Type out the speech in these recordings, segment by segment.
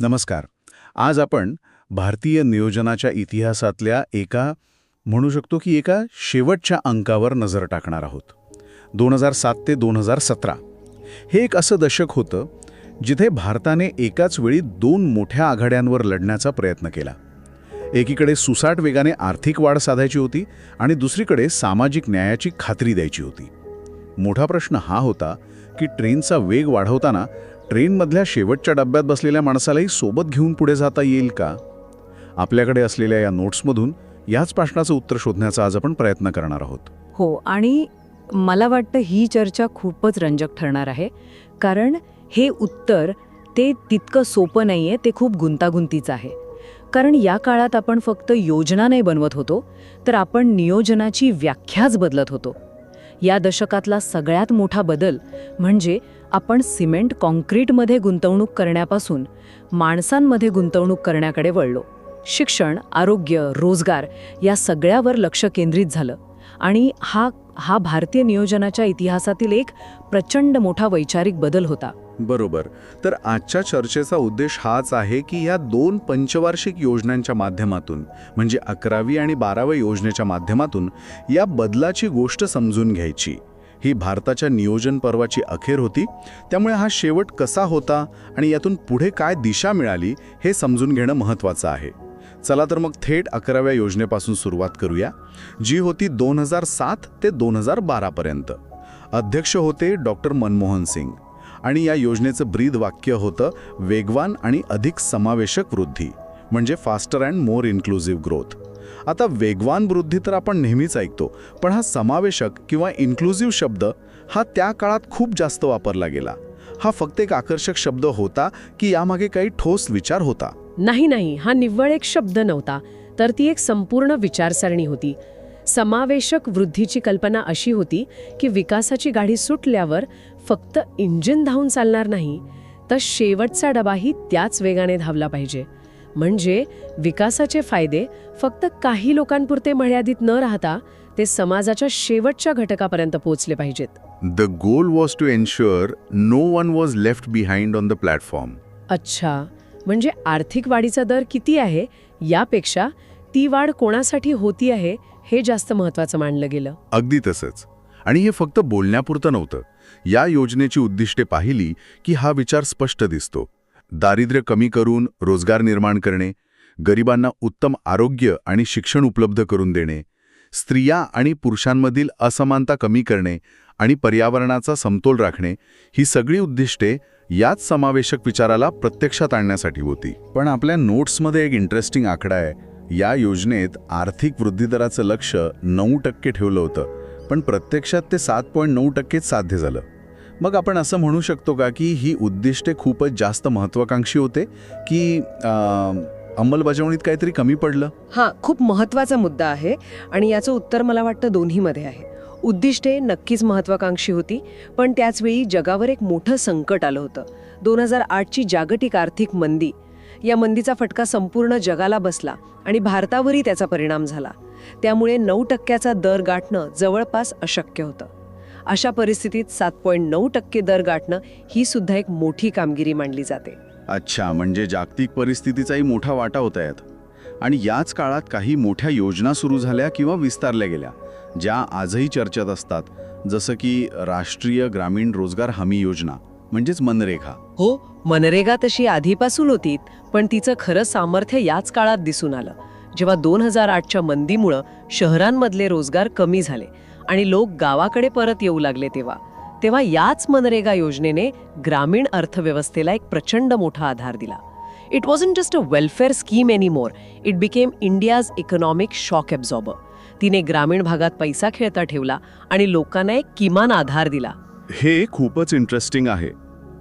नमस्कार. आज आपण भारतीय नियोजनाच्या इतिहासातल्या एका म्हणू शकतो की एका शेवटच्या अंकावर नजर टाकणार आहोत. दोन हजार सात ते दोन हजार सतरा. हे एक असं दशक होतं जिथे भारताने एकाच वेळी दोन मोठ्या आघाड्यांवर लढण्याचा प्रयत्न केला. एकीकडे सुसाट वेगाने आर्थिक वाढ साधायची होती आणि दुसरीकडे सामाजिक न्यायाची खात्री द्यायची होती. मोठा प्रश्न हा होता की ट्रेनचा वेग वाढवताना ट्रेनमधल्या शेवटच्या डब्यात बसलेल्या माणसालाही सोबत घेऊन पुढे जाता येईल का? आपल्याकडे असलेल्या या नोट्समधून याच प्रश्नाचं उत्तर शोधण्याचा आज आपण प्रयत्न करणार आहोत. हो आणि मला वाटतं ही चर्चा खूपच रंजक ठरणार आहे. कारण हे उत्तर ते तितकं सोपं नाही आहे ते खूप गुंतागुंतीचं आहे. कारण या काळात आपण फक्त योजना नाही बनवत होतो तर आपण नियोजनाची व्याख्याच बदलत होतो. या दशकातला सगळ्यात मोठा बदल म्हणजे आपण सिमेंट कॉन्क्रीटमध्ये गुंतवणूक करण्यापासून माणसांमध्ये गुंतवणूक करण्याकडे वळलो. शिक्षण आरोग्य रोजगार या सगळ्यावर लक्ष केंद्रित झालं आणि हा हा भारतीय नियोजनाच्या इतिहासातील एक प्रचंड मोठा वैचारिक बदल होता. बरोबर. तर आजच्या चर्चेचा उद्देश हाच आहे की या दोन पंचवार्षिक योजनांच्या माध्यमातून म्हणजे अकरावी आणि बाराव्या योजनेच्या माध्यमातून या बदलाची गोष्ट समजून घ्यायची. ही भारताच्या नियोजन पर्वाची अखेर होती. त्यामुळे हा शेवट कसा होता आणि यातून पुढे काय दिशा मिळाली हे समजून घेणं महत्त्वाचं आहे. चला तर मग थेट अकराव्या योजनेपासून सुरुवात करूया जी होती दोन हजार सात ते दोन हजार बारापर्यंत अध्यक्ष होते डॉक्टर मनमोहन सिंग. आणि या योजनेचं ब्रीद वाक्य होतं वेगवान आणि अधिक समावेशक वृद्धी म्हणजे faster and more inclusive growth आता वेगवान वृद्धी तर आपण नेहमीच ऐकतो पण हा समावेशक किंवा इन्क्लुझिव्ह शब्द हा त्या काळात खूप जास्त वापरला गेला. हा फक्त एक आकर्षक शब्द होता की यामागे काही ठोस विचार होता. नाही नाही हा निव्वळ एक शब्द नव्हता तर ती एक संपूर्ण विचारसरणी होती. समावेशक वृद्धीची कल्पना अशी होती की विकासाची गाडी सुटल्यावर फक्त इंजिन धावून चालणार नाही तर शेवटचा डबाही त्याच वेगाने धावला पाहिजे. म्हणजे विकासाचे फायदे फक्त काही लोकांपुरते मर्यादित न राहता ते समाजाच्या शेवटच्या घटकापर्यंत पोहोचले पाहिजेत. The goal was to ensure no one was left behind on the platform अच्छा म्हणजे आर्थिक वाढीचा दर किती आहे यापेक्षा ती वाढ कोणासाठी होती आहे हे जास्त महत्वाचं मानलं गेलं. अगदी तसंच. आणि हे फक्त बोलण्यापुरतं नव्हतं. या योजनेची उद्दिष्टे पाहिली की हा विचार स्पष्ट दिसतो. दारिद्र्य कमी करून रोजगार निर्माण करणे गरिबांना उत्तम आरोग्य आणि शिक्षण उपलब्ध करून देणे स्त्रिया आणि पुरुषांमधील असमानता कमी करणे आणि पर्यावरणाचा समतोल राखणे ही सगळी उद्दिष्टे याच समावेशक विचाराला प्रत्यक्षात आणण्यासाठी होती. पण आपल्या नोट्समध्ये एक इंटरेस्टिंग आकडा आहे. या योजनेत आर्थिक वृद्धिदराचं लक्ष नऊ टक्के ठेवलं होतं. पण प्रत्यक्षात ते सात पॉईंट नऊ टक्केच साध्य झालं. मग आपण असं म्हणू शकतो का की ही उद्दिष्टे खूपच जास्त महत्त्वाकांक्षी होते? की अंमलबजावणीत काहीतरी कमी पडलं? हा खूप महत्त्वाचा मुद्दा आहे आणि याचं उत्तर मला वाटतं दोन्हीमध्ये आहे. उद्दिष्टे नक्कीच महत्वाकांक्षी होती पण त्याचवेळी जगावर एक मोठं संकट आलं होतं. दोन हजार आठची जागतिक आर्थिक मंदी या मंदीचा फटका संपूर्ण जगाला बसला आणि भारतावरही त्याचा परिणाम झाला. त्यामुळे नऊ टक्क्याचा दर गाठणं जवळपास अशक्य होतं. अशा परिस्थितीत सात पॉईंट नऊ टक्के दर गाठणं ही सुद्धा एक मोठी कामगिरी मानली जाते. अच्छा म्हणजे जागतिक परिस्थितीचाही मोठा वाटा होता यात आणि याच काळात काही मोठ्या योजना सुरू झाल्या किंवा विस्तारल्या गेल्या ज्या आजही चर्चेत असतात जसं की राष्ट्रीय ग्रामीण रोजगार हमी योजना म्हणजेच मनरेगा. हो मनरेगा तशी आधीपासून होती पण तिचं खरं सामर्थ्य याच काळात दिसून आलं. जेव्हा दोन हजार आठच्या मंदीमुळं शहरांमधले रोजगार कमी झाले आणि लोक गावाकडे परत येऊ लागले तेव्हा तेव्हा याच मनरेगा योजनेने ग्रामीण अर्थव्यवस्थेला एक प्रचंड मोठा आधार दिला. It wasn't just a welfare scheme any more it became India's economic shock absorber तिने ग्रामीण भागात पैसा खेळता ठेवला आणि लोकांना एक किमान आधार दिला. हे खूपच इंटरेस्टिंग आहे.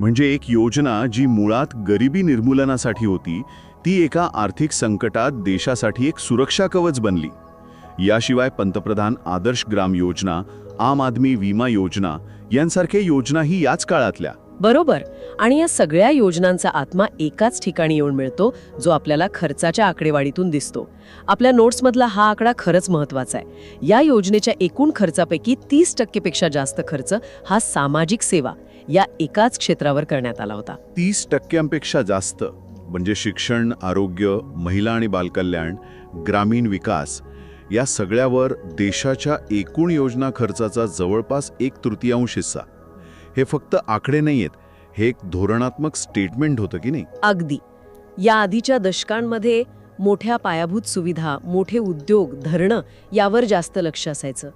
म्हणजे एक योजना जी मुळात गरिबी निर्मूलनासाठी होती ती एका आर्थिक संकटात देशासाठी एक सुरक्षा कवच बनली. याशिवाय पंतप्रधान आदर्श ग्राम योजना आम आदमी विमा योजना यांसारख्या योजनाही याच काळातल्या बरोबर. आणि या सगळ्या योजनांचा आत्मा एकाच ठिकाणी येऊन मिळतो जो आपल्याला खर्चाच्या आकडेवारीतून दिसतो. आपल्या नोट्समधला हा आकडा खरंच महत्त्वाचा आहे. या योजनेच्या एकूण खर्चापैकी तीस टक्केपेक्षा जास्त खर्च हा सामाजिक सेवा या एकाच क्षेत्रावर करण्यात आला होता. तीस टक्क्यांपेक्षा जास्त म्हणजे शिक्षण आरोग्य महिला आणि बालकल्याण ग्रामीण विकास या सगळ्यावर देशाच्या एकूण योजना खर्चाचा जवळपास एक तृतीयांश हिस्सा. हे फक्त आकडे नाही आहेत हे एक धोरणात्मक स्टेटमेंट होतं की नाही? अगदी. या आधीच्या दशकांमध्ये मोठ्या पायाभूत सुविधा मोठे उद्योग धरणं यावर जास्त लक्ष असायचं.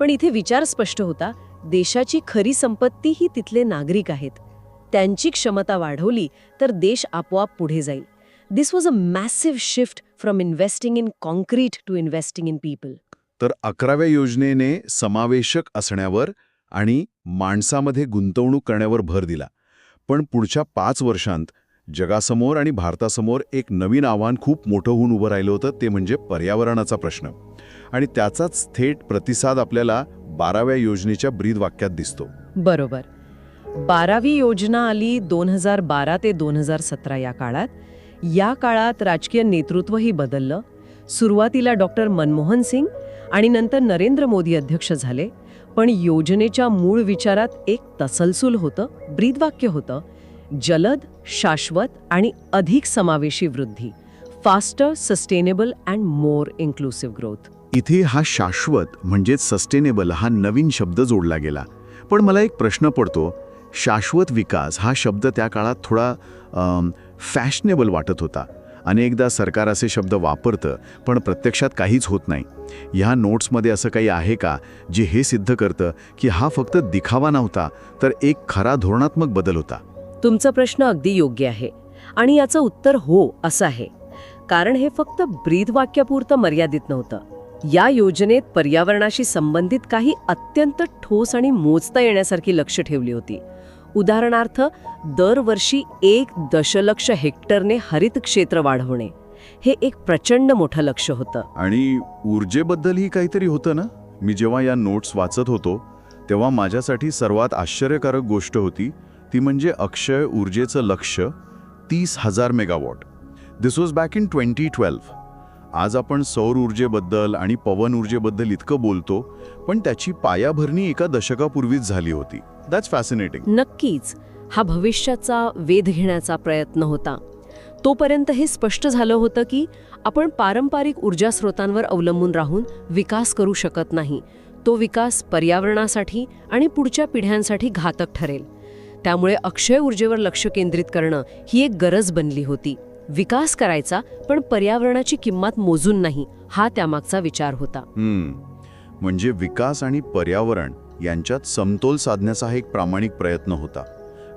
पण इथे विचार स्पष्ट होता देशाची खरी संपत्ती ही तिथले नागरिक आहेत. त्यांची क्षमता वाढवली तर देश आपोआप पुढे जाईल. This was a massive shift from investing in concrete to investing in people तर अकराव्या योजनेने समावेशक असण्यावर आणि माणसामध्ये गुंतवणूक करण्यावर भर दिला. पण पुढच्या पाच वर्षांत जगासमोर आणि भारतासमोर एक नवीन आव्हान खूप मोठं होऊन उभं राहिलं होतं ते म्हणजे पर्यावरणाचा प्रश्न. आणि त्याचाच थेट प्रतिसाद आपल्याला बाराव्या योजनेच्या ब्रीद वाक्यात दिसतो. बरोबर. बारावी योजना आली दोन हजार बारा ते दोन हजार सतरा या काळात. या काळात राजकीय नेतृत्वही बदललं. सुरुवातीला डॉक्टर मनमोहन सिंग आणि नंतर नरेंद्र मोदी अध्यक्ष झाले. पण योजनेच्या मूळ विचारात एक तसलसूल होतं ब्रीदवाक्य होतं जलद शाश्वत आणि अधिक समावेशी वृद्धी faster sustainable and more inclusive growth इथे हा शाश्वत म्हणजेच सस्टेनेबल हा नवीन शब्द जोडला गेला. पण मला एक प्रश्न पडतो शाश्वत विकास हा शब्द त्या काळात थोडा फॅशनेबल वाटत होता. अनेकदा सरकार असे शब्द वापरतं पण प्रत्यक्षात काहीच होत नाही. ह्या नोट्समध्ये असं काही आहे का जे हे सिद्ध करतं की हा फक्त दिखावा नव्हता तर एक खरा धोरणात्मक बदल होता? तुमचा प्रश्न अगदी योग्य आहे. आणि याचं उत्तर हो असं आहे. कारण हे फक्त ब्रीदवाक्यापुरतं मर्यादित नव्हतं. या योजनेत पर्यावरणाशी संबंधित काही अत्यंत ठोस आणि मोजता येण्यासारखी लक्ष ठेवली होती. उदाहरणार्थ दरवर्षी एक दशलक्ष हेक्टरने हरित क्षेत्र वाढवणे हे एक प्रचंड मोठं लक्ष होतं. आणि ऊर्जेबद्दलही काहीतरी होतं ना? मी जेव्हा या नोट्स वाचत होतो तेव्हा माझ्यासाठी सर्वात आश्चर्यकारक गोष्ट होती ती म्हणजे अक्षय ऊर्जेचं लक्ष तीस हजार megawatt. This was back in twenty twelve आज आपण सौर ऊर्जेबद्दल आणि पवन ऊर्जेबद्दल इतकं बोलतो पण त्याची पायाभरणी एका दशकापूर्वीच झाली होती. दॅट्स फॅसिनेटिंग नक्कीच. हा भविष्याचा वेध घेण्याचा प्रयत्न होता. तोपर्यंत हे स्पष्ट झालं होतं की आपण पारंपरिक ऊर्जा स्रोतांवर अवलंबून राहून विकास करू शकत नाही. तो विकास पर्यावरणासाठी आणि पुढच्या पिढ्यांसाठी घातक ठरेल. त्यामुळे अक्षय ऊर्जेवर लक्ष केंद्रित करणं ही एक गरज बनली होती. विकास करायचा पण पर्यावरणाची किंमत मोजून नाही हा त्यामागचा विचार होता. म्हणजे विकास आणि पर्यावरण यांच्यात समतोल साधण्याचा हा एक प्रामाणिक प्रयत्न होता.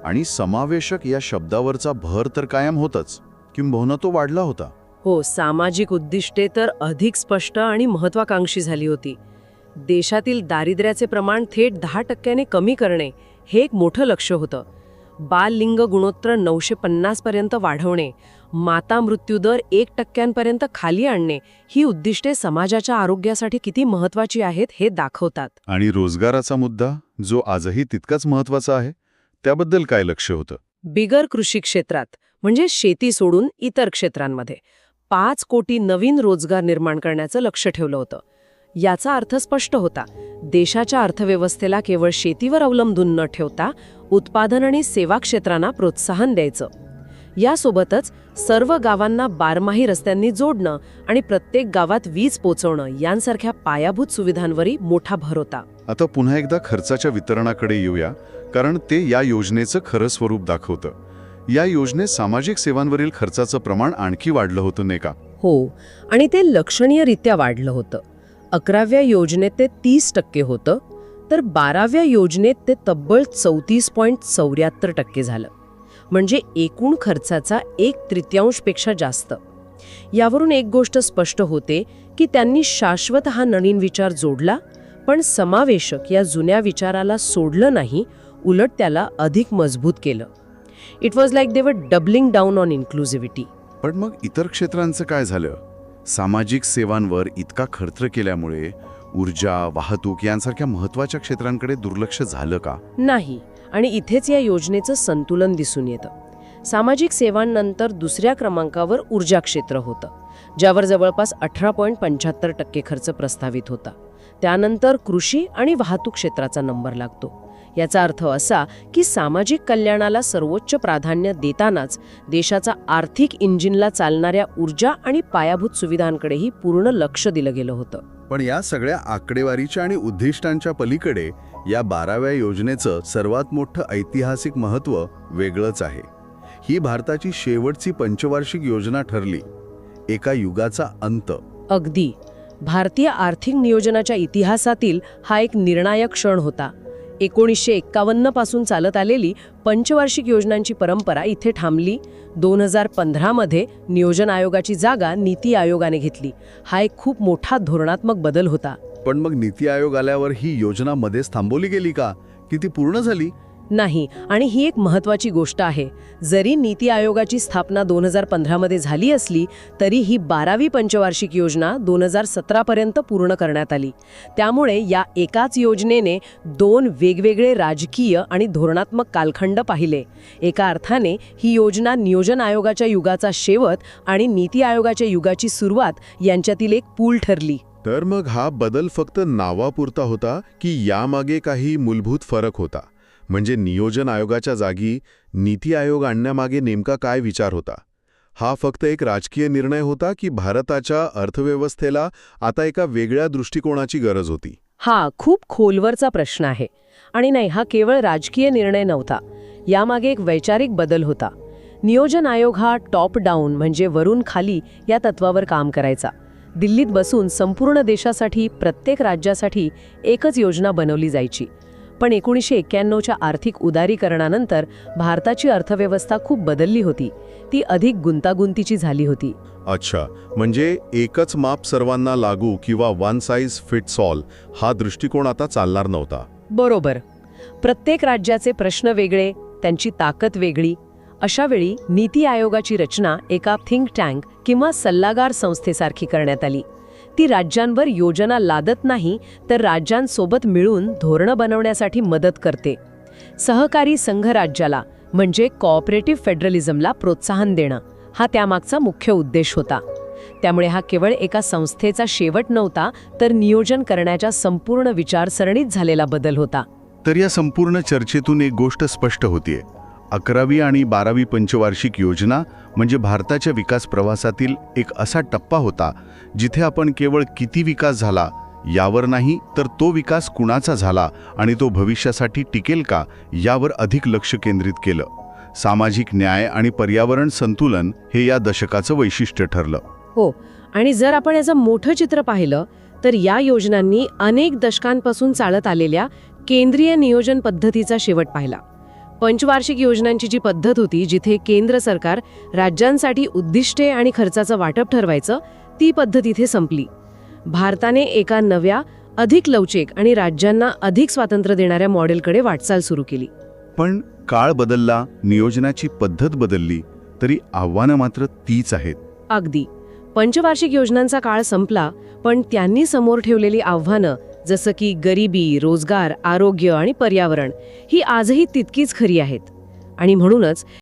आणि समावेशक या शब्दावरचा भर तर कायम होतच किंबहुना तो वाढला होता. हो सामाजिक उद्दिष्टे तर अधिक स्पष्ट आणि महत्वाकांक्षी झाली होती. देशातील दारिद्र्याचे प्रमाण थेट दहा टक्क्याने कमी करणे हे एक मोठं लक्ष होतं. बाल लिंग गुणोत्तर नऊशे पन्नासपर्यंत वाढवणे माता मृत्यूदर एक टक्क्यांपर्यंत खाली आणणे ही उद्दिष्टे समाजाच्या आरोग्यासाठी किती महत्वाची आहेत हे दाखवतात. आणि रोजगाराचा मुद्दा जो आजही तितकाच महत्त्वाचा आहे त्याबद्दल काय लक्ष होतं? बिगर कृषी क्षेत्रात म्हणजे शेती सोडून इतर क्षेत्रांमध्ये पाच कोटी नवीन रोजगार निर्माण करण्याचं लक्ष ठेवलं होतं. याचा अर्थ स्पष्ट होता देशाच्या अर्थव्यवस्थेला केवळ शेतीवर अवलंबून न ठेवता उत्पादन आणि सेवा क्षेत्रांना प्रोत्साहन द्यायचं. यासोबतच सर्व गावांना बारमाही रस्त्यांनी जोडणं आणि प्रत्येक गावात वीज पोचवणं यांसारख्या पायाभूत सुविधांवरही मोठा भर होता. आता पुन्हा एकदा खर्चाच्या वितरणाकडे येऊया कारण ते या योजनेचं खरं स्वरूप दाखवतं. या योजनेत सामाजिक सेवांवरील खर्चाचं प्रमाण आणखी वाढलं होतं नाही का? हो आणि ते लक्षणीयरित्या वाढलं होतं. अकराव्या योजनेत ते तीस टक्के होतं तर बाराव्या योजनेत ते तब्बल चौतीस पॉईंट चौऱ्याहत्तर टक्के झालं. म्हणजे एकूण खर्चाचा एक तृतीयांशपेक्षा जास्त. यावरून एक गोष्ट स्पष्ट होते की त्यांनी शाश्वत हा नवीन विचार जोडला पण समावेशक या जुन्या विचाराला सोडलं नाही उलट त्याला अधिक मजबूत केलं. इट वॉज लाईक दे वर डबलिंग डाऊन ऑन इन्क्लुझिव्हिटी पण मग इतर क्षेत्रांचं काय झालं? सामाजिक सेवांवर इतका खर्च केल्यामुळे ऊर्जा वाहतूक यांसारख्या महत्त्वाच्या क्षेत्रांकडे दुर्लक्ष झालं का? नाही. आणि इथेच या योजनेचं संतुलन दिसून येतं. सामाजिक सेवांनंतर दुसऱ्या क्रमांकावर ऊर्जा क्षेत्र होतं ज्यावर जवळपास अठरा पॉईंट पंच्याहत्तर टक्के खर्च प्रस्तावित होता. त्यानंतर कृषी आणि वाहतूक क्षेत्राचा नंबर लागतो. याचा अर्थ असा की सामाजिक कल्याणाला सर्वोच्च प्राधान्य देतानाच देशाचा आर्थिक इंजिनला चालणाऱ्या ऊर्जा आणि पायाभूत सुविधांकडेही पूर्ण लक्ष दिलं गेलं होतं. पण या सगळ्या आकडेवारीच्या आणि उद्दिष्टांच्या पलीकडे या बाराव्या योजनेचं सर्वात मोठं ऐतिहासिक महत्त्व वेगळंच आहे. ही भारताची शेवटची पंचवार्षिक योजना ठरली. एका युगाचा अंत. अगदी. भारतीय आर्थिक नियोजनाच्या इतिहासातील हा एक निर्णायक क्षण होता. एकोणीसशे एक्कावन्नपासून चालत आलेली पंचवार्षिक योजनांची परंपरा इथे थांबली दोन हजार पंधरामध्ये नियोजन आयोगाची जागा नीती आयोगाने घेतली. हा एक खूप मोठा धोरणात्मक बदल होता. पण मग नीती आयोग आल्यावर ही योजना मध्येच थांबवली गेली का? की ती पूर्ण झाली? नाही. आणि ही एक महत्त्वाची गोष्ट आहे. जरी नीती आयोगाची स्थापना दोन हजार पंधरामध्ये झाली असली तरी ही बारावी पंचवार्षिक योजना दोन हजार सतरापर्यंत पूर्ण करण्यात आली. त्यामुळे या एकाच योजनेने दोन वेगवेगळे राजकीय आणि धोरणात्मक कालखंड पाहिले. एका अर्थाने ही योजना नियोजन आयोगाच्या युगाचा शेवट आणि नीती आयोगाच्या युगाची सुरुवात यांच्यातील एक पूल ठरली. तर मग हा बदल फक्त नावापुरता होता की यामागे काही मूलभूत फरक होता? म्हणजे नियोजन आयोगाच्या जागी नीती आयोग आणण्यामागे नेमका काय विचार होता? हा फक्त एक राजकीय निर्णय होता की भारताच्या अर्थव्यवस्थेला आता एका वेगळ्या दृष्टिकोनाची गरज होती? हा खूप खोलवरचा प्रश्न आहे. आणि नाही हा केवळ राजकीय निर्णय नव्हता. यामागे एक वैचारिक बदल होता. नियोजन आयोग हा टॉप डाऊन म्हणजे वरून खाली या तत्वावर काम करायचा. दिल्लीत बसून संपूर्ण देशासाठी प्रत्येक राज्यासाठी एकच योजना बनवली जायची. पण एकोणीसशे एक्क्याण्णवच्या आर्थिक उदारीकरणानंतर भारताची अर्थव्यवस्था खूप बदलली होती. ती अधिक गुंतागुंतीची झाली होती. अच्छा म्हणजे एकच माप सर्वांना लागू किंवा वन साईज फिट्स ऑल हा दृष्टिकोन आता चालणार नव्हता. बरोबर. प्रत्येक राज्याचे प्रश्न वेगळे त्यांची ताकद वेगळी. अशा वेळी नीती आयोगाची रचना एका थिंक टँक किंवा सल्लागार संस्थेसारखी करण्यात आली. ती राज्यांवर योजना लादत नाही तर राज्यांसोबत मिळून धोरणं बनवण्यासाठी मदत करते. सहकारी संघ राज्याला म्हणजे कॉपरेटिव्ह फेडरलिझमला प्रोत्साहन देणं हा त्यामागचा मुख्य उद्देश होता. त्यामुळे हा केवळ एका संस्थेचा शेवट नव्हता तर नियोजन करण्याच्या संपूर्ण विचारसरणीत झालेला बदल होता. तर या संपूर्ण चर्चेतून एक गोष्ट स्पष्ट होतीये. अकरावी आणि बारावी पंचवार्षिक योजना म्हणजे भारताच्या विकास प्रवासातील एक असा टप्पा होता जिथे आपण केवळ किती विकास झाला यावर नाही तर तो विकास कुणाचा झाला आणि तो भविष्यासाठी टिकेल का यावर अधिक लक्ष केंद्रित केलं. सामाजिक न्याय आणि पर्यावरण संतुलन हे या दशकाचं वैशिष्ट्य ठरलं. हो आणि जर आपण याचं मोठं चित्र पाहिलं तर या योजनांनी अनेक दशकांपासून चालत आलेल्या केंद्रीय नियोजन पद्धतीचा शेवट पाहिला. पंचवार्षिक योजनांची जी पद्धत होती जिथे केंद्र सरकार राज्यांसाठी उद्दिष्टे आणि खर्चाचं वाटप ठरवायचं ती पद्धत इथे संपली. भारताने एका नव्या अधिक लवचिक आणि राज्यांना अधिक स्वातंत्र्य देणाऱ्या मॉडेलकडे वाटचाल सुरू केली. पण काळ बदलला नियोजनाची पद्धत बदलली तरी आव्हानं मात्र तीच आहेत. अगदी. पंचवार्षिक योजनांचा काळ संपला पण त्यांनी समोर ठेवलेली आव्हानं जसं की गरिबी रोजगार आरोग्य आणि पर्यावरण ही आजही तितकीच खरी आहेत. आणि म्हणूनच